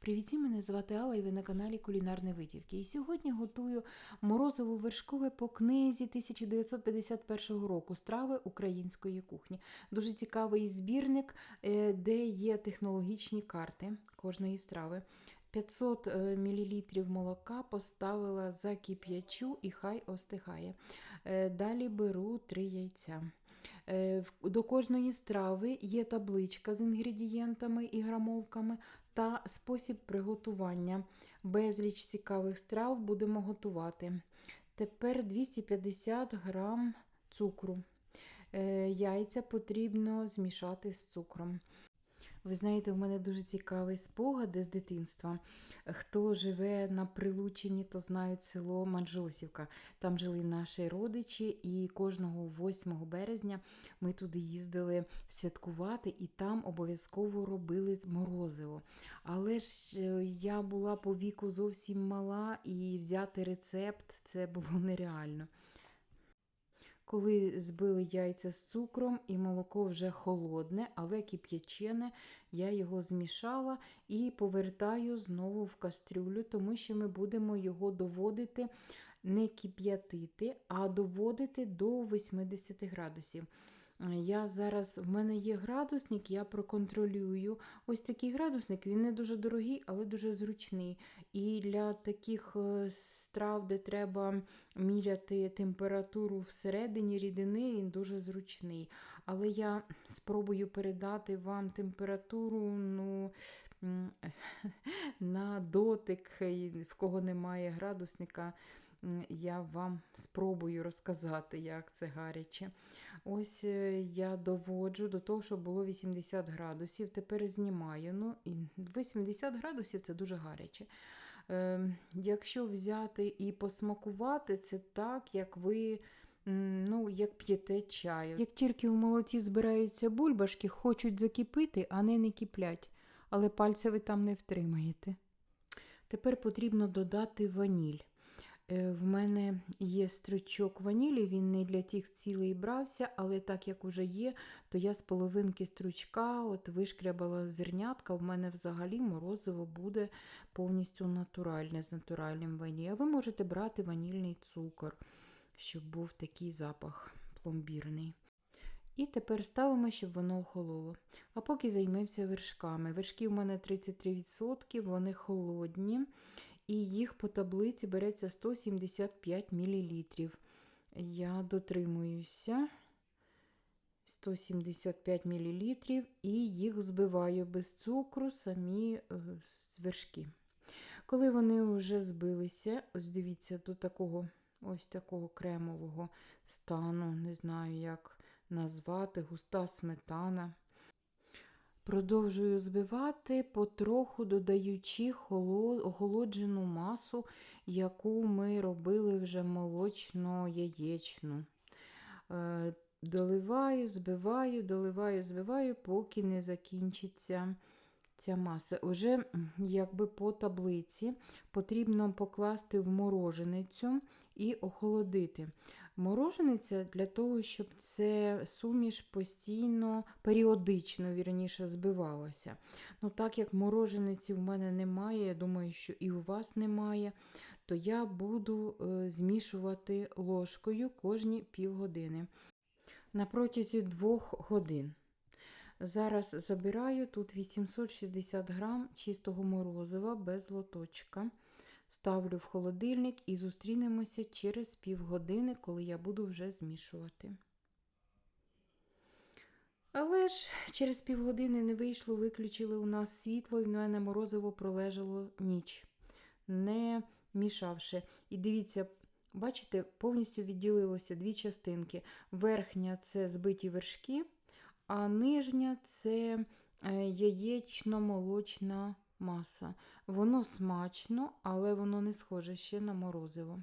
Привіт, мене звати Алла і ви на каналі Кулінарні Витівки. І сьогодні готую морозиво вершкове по книзі 1951 року страви української кухні. Дуже цікавий збірник, е, де є технологічні карти кожної страви. 500 мл молока поставила за кип'ячу і хай остигає. Е, Далі беру 3 яйця. Е, До кожної страви є табличка з інгредієнтами і грамовками та спосіб приготування. Безліч цікавих страв будемо готувати. Тепер 250 грам цукру. Е, Яйця потрібно змішати з цукром. Ви знаєте, в мене дуже цікавий спогад з дитинства. Хто живе на Прилучині, то знають село Манжосівка. Там жили наші родичі, і кожного 8 березня ми туди їздили святкувати, і там обов'язково робили морозиво. Але ж е, я була по віку зовсім мала, і взяти рецепт це було нереально. Коли збили яйця з цукром і молоко вже холодне, але кип'ячене, я його змішала і повертаю знову в кастрюлю, тому що ми будемо його доводити не кип'ятити, а доводити до 80 градусів. Я зараз, в мене є градусник, я проконтролюю. Ось такий градусник, він не дуже дорогий, але дуже зручний. І для таких е, страв, де треба міряти температуру всередині рідини, він дуже зручний. Але я спробую передати вам температуру ну, на дотик, в кого немає градусника. Я вам спробую розказати, як це гаряче. Ось е, я доводжу до того, щоб було 80 градусів. Тепер знімаю. Ну, 80 градусів це дуже гаряче. Е, якщо взяти і посмакувати, це так, як ви. Ну, як п'єте чаю. Як тільки в молоті збираються бульбашки, хочуть закипити, а не не киплять. Але пальця ви там не втримаєте. Тепер потрібно додати ваніль. Е, В мене є стручок ванілі, він не для тих цілей брався, але так як уже є, то я з половинки стручка от вишкрябала зернятка. В мене взагалі морозиво буде повністю натуральне з натуральним ванілі. А ви можете брати ванільний цукор, щоб був такий запах пломбірний. І тепер ставимо, щоб воно охололо. А поки займемося вершками. Вершки у мене 33%, вони холодні, і їх по таблиці береться 175 мл. Я дотримуюся 175 мл і їх збиваю без цукру самі е, вершки. Коли вони вже збилися, ось дивіться, до такого ось такого кремового стану, не знаю, як назвати, густа сметана. Продовжую збивати, потроху додаючи охолоджену масу, яку ми робили вже молочно-яєчну. Е, Доливаю, збиваю, доливаю, збиваю, поки не закінчиться ця маса. Уже якби по таблиці потрібно покласти в мороженицю і охолодити. Морожениця для того, щоб це суміш постійно, періодично вірніше, збивалася. Ну, Так як морожениці в мене немає, я думаю, що і у вас немає, то я буду е, змішувати ложкою кожні півгодини на протязі двох годин. Зараз забираю тут 860 грам чистого морозива без лоточка. Ставлю в холодильник і зустрінемося через півгодини, коли я буду вже змішувати. Але ж через півгодини не вийшло, виключили у нас світло, і в мене морозиво пролежало ніч, не мішавши. І дивіться, бачите, повністю відділилося дві частинки. Верхня це збиті вершки, а нижня це е, яєчно-молочна маса. Воно смачно, але воно не схоже ще на морозиво.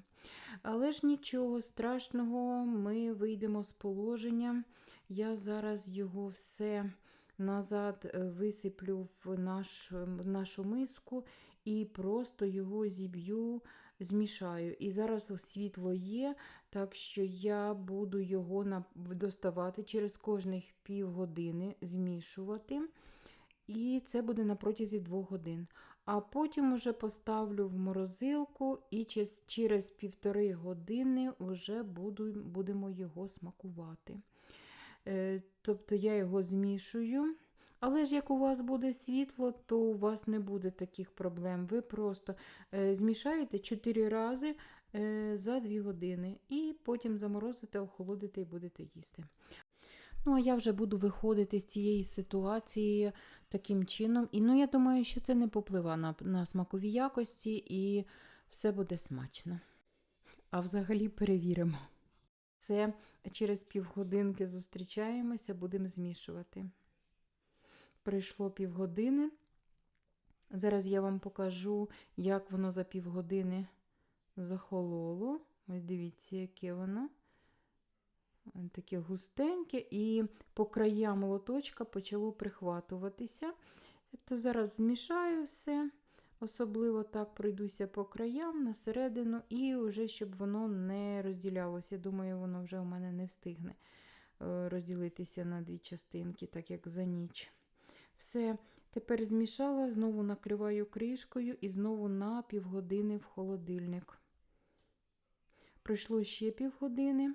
Але ж нічого страшного, ми вийдемо з положення. Я зараз його все назад е, висиплю в, наш, в нашу миску і просто його зіб'ю, змішаю. І зараз світло є, так що я буду його доставати через кожних півгодини, змішувати. І це буде на протязі 2 годин. А потім уже поставлю в морозилку і через, через півтори години вже буду, будемо його смакувати. Е, тобто я його змішую. Але ж як у вас буде світло, то у вас не буде таких проблем. Ви просто е, змішаєте 4 рази е, за 2 години і потім заморозите, охолодите і будете їсти. Ну, а я вже буду виходити з цієї ситуації таким чином. І ну, я думаю, що це не попливає на, на смакові якості і все буде смачно. А взагалі перевіримо. Це через півгодинки зустрічаємося, будемо змішувати. Прийшло півгодини. Зараз я вам покажу, як воно за півгодини захололо. Ось дивіться, яке воно. Таке густеньке, і по краям молоточка почало прихватуватися. Тобто зараз змішаю все, особливо так пройдуся по краям на середину, і вже щоб воно не розділялося. Думаю, воно вже у мене не встигне е, розділитися на дві частинки, так як за ніч. Все, тепер змішала, знову накриваю кришкою і знову на півгодини в холодильник. Пройшло ще півгодини.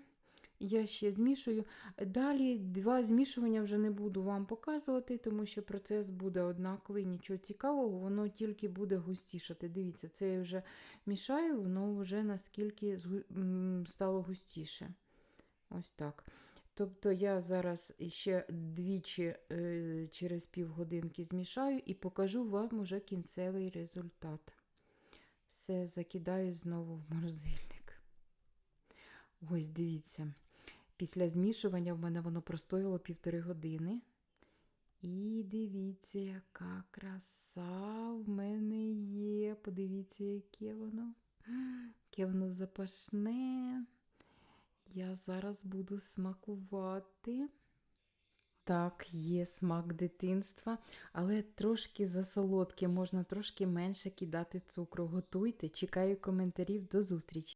Я ще змішую. Далі два змішування вже не буду вам показувати, тому що процес буде однаковий, нічого цікавого, воно тільки буде густішати. Дивіться, це я вже мішаю, воно вже наскільки стало густіше. Ось так. Тобто я зараз ще двічі е, через півгодинки змішаю і покажу вам уже кінцевий результат. Все, закидаю знову в морозильник. Ось дивіться. Після змішування в мене воно простояло півтори години. І дивіться, яка краса в мене є. Подивіться, яке воно. Яке воно запашне. Я зараз буду смакувати. Так, є смак дитинства, але трошки засолодке, можна трошки менше кидати цукру. Готуйте, чекаю коментарів. До зустрічі!